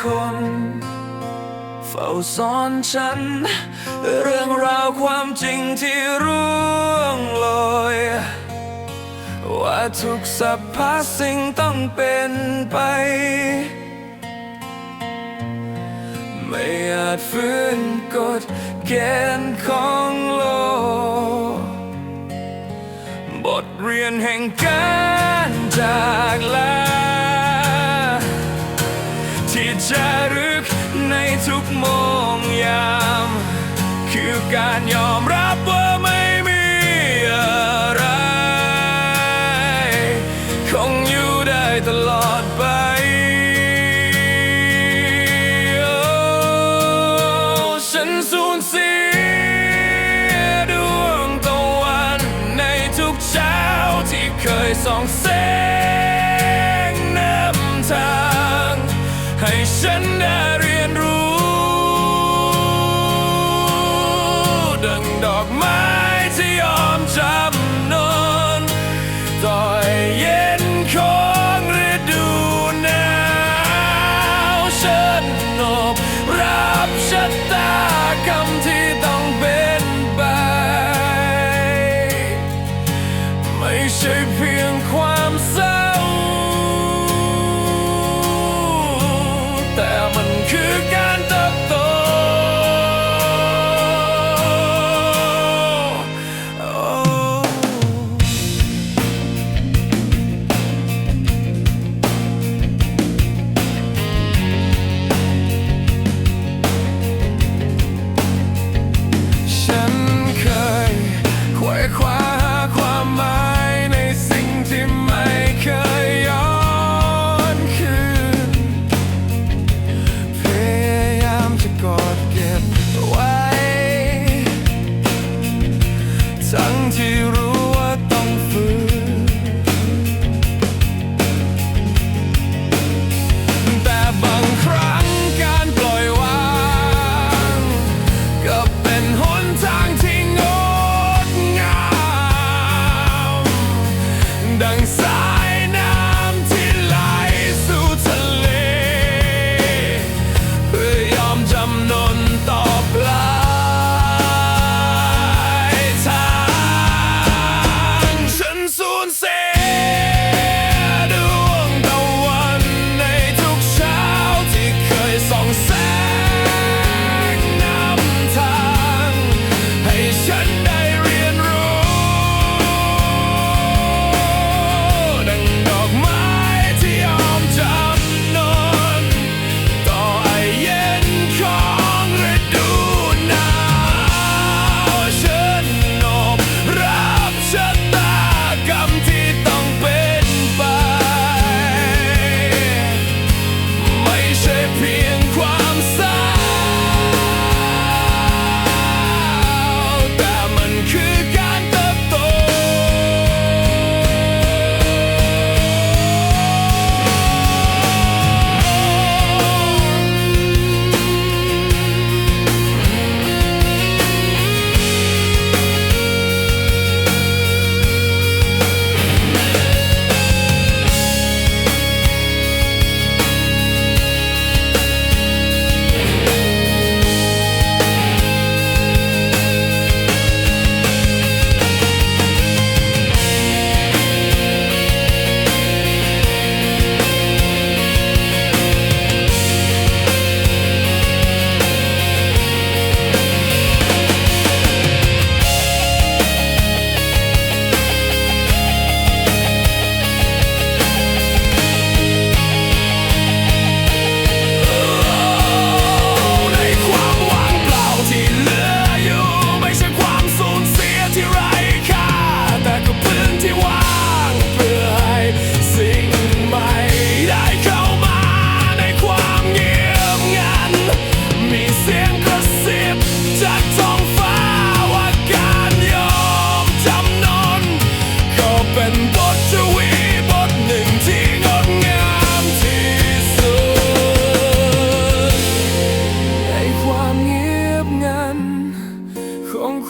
คน เฝ้าซ้อนฉัน เรื่องราวความจริงที่ร่วงลอยว่าทุกสรรพสิ่งต้องเป็นไป ไม่อาจฟื้นกฎเกณฑ์ของโลก บทเรียนแห่งการจากลา จะรึกในทุกโมงยาม คือการยอมรับว่า คือการเติบโตฉันเคยควยคว้าาความหมาย to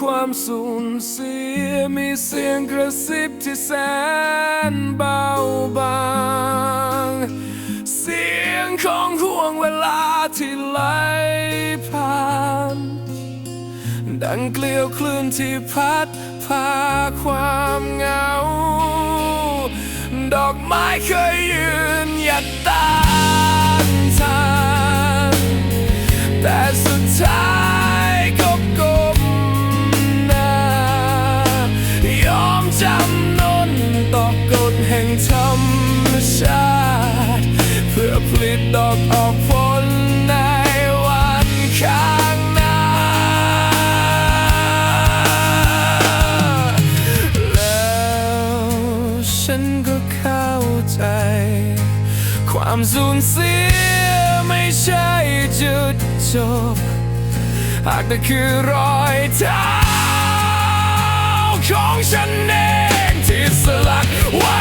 ความสูญเสียมีเสียงกระซิบที่แสนเบาบาง เสียงของห่วงเวลาที่ไหลผ่าน ดังเกลียวคลื่นที่พัดพาความเหงา ดอกไม้เคยยืนหยัดตานทานแต่สุดท้าย ความสูญเสียไม่ใช่จุดจบ หากแต่คือรอยเท้าของฉันเองที่สลักไว้